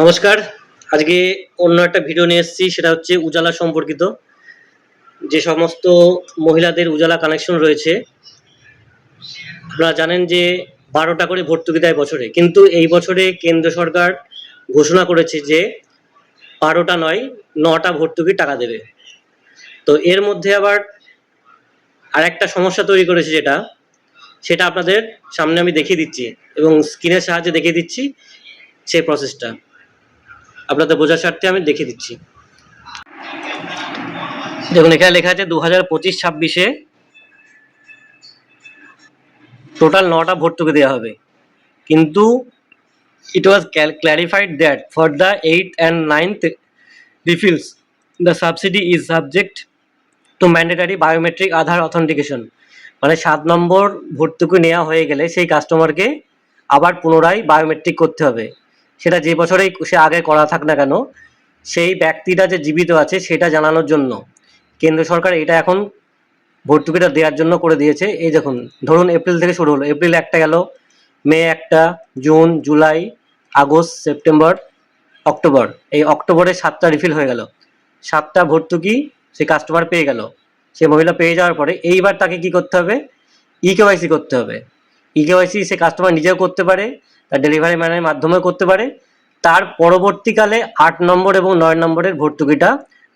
নমস্কার। আজকে অন্য একটা ভিডিও নিয়ে এসেছি, সেটা হচ্ছে উজালা সম্পর্কিত। যে সমস্ত মহিলাদের উজালা কানেকশন রয়েছে, আপনারা জানেন যে বারোটা করে ভর্তুকি দেয় বছরে। কিন্তু এই বছরে কেন্দ্র সরকার ঘোষণা করেছে যে বারোটা নয়, নটা ভর্তুকি টাকা দেবে। তো এর মধ্যে আবার আরেকটা সমস্যা তৈরি করেছে যেটা, সেটা আপনাদের সামনে আমি দেখিয়ে দিচ্ছি এবং স্ক্রিনের সাহায্যে দেখিয়ে দিচ্ছি সেই প্রসেসটা আপনাদের বোঝার স্বার্থে আমি দেখিয়ে দিচ্ছি। দেখুন, এখানে লেখা আছে দু হাজার পঁচিশ ছাব্বিশে টোটাল নটা ভর্তুকি দেওয়া হবে। কিন্তু it was clarified that for the eight and ninth refills the subsidy is subject to mandatory biometric Aadhaar authentication মানে সাত নম্বর ভর্তুকি নেওয়া হয়ে গেলে সেই কাস্টমারকে আবার পুনরায় বায়োমেট্রিক করতে হবে। সেটা যে বছরেই সে আগে করা থাক না কেন, সেই ব্যক্তিটা যে জীবিত আছে সেটা জানানোর জন্য। কেন্দ্র সরকার এটা এখন ভর্তুকিটা দেওয়ার জন্য করে দিয়েছে। এই দেখুন, ধরুন এপ্রিল থেকে শুরু হলো। এপ্রিল একটা গেল, মে একটা, June, July, August, September, October. এই অক্টোবরে সাতটা রিফিল হয়ে গেল। সাতটা ভর্তুকি সে কাস্টমার পেয়ে গেল। সে মহিলা পেয়ে যাওয়ার পরে এইবার তাকে কি করতে হবে? ই কেওয়াইসি করতে হবে। ই কেওয়াইসি সে কাস্টমার নিজেও করতে পারে ডেলিভারি ম্যানের মাধ্যমে করতে পারে। তার পরবর্তীকালে আট নম্বর এবং নয় নম্বরের ভর্তুকিটা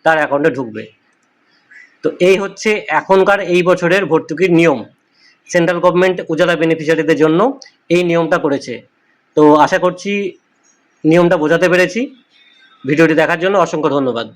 তার অ্যাকাউন্টে ঢুকবে। তো এই হচ্ছে এখনকার এই বছরের ভর্তুকির নিয়ম। সেন্ট্রাল গভর্নমেন্ট উজালা বেনিফিশিয়ারিদের জন্য এই নিয়মটা করেছে। তো আশা করছি নিয়মটা বোঝাতে পেরেছি। ভিডিওটি দেখার জন্য অসংখ্য ধন্যবাদ।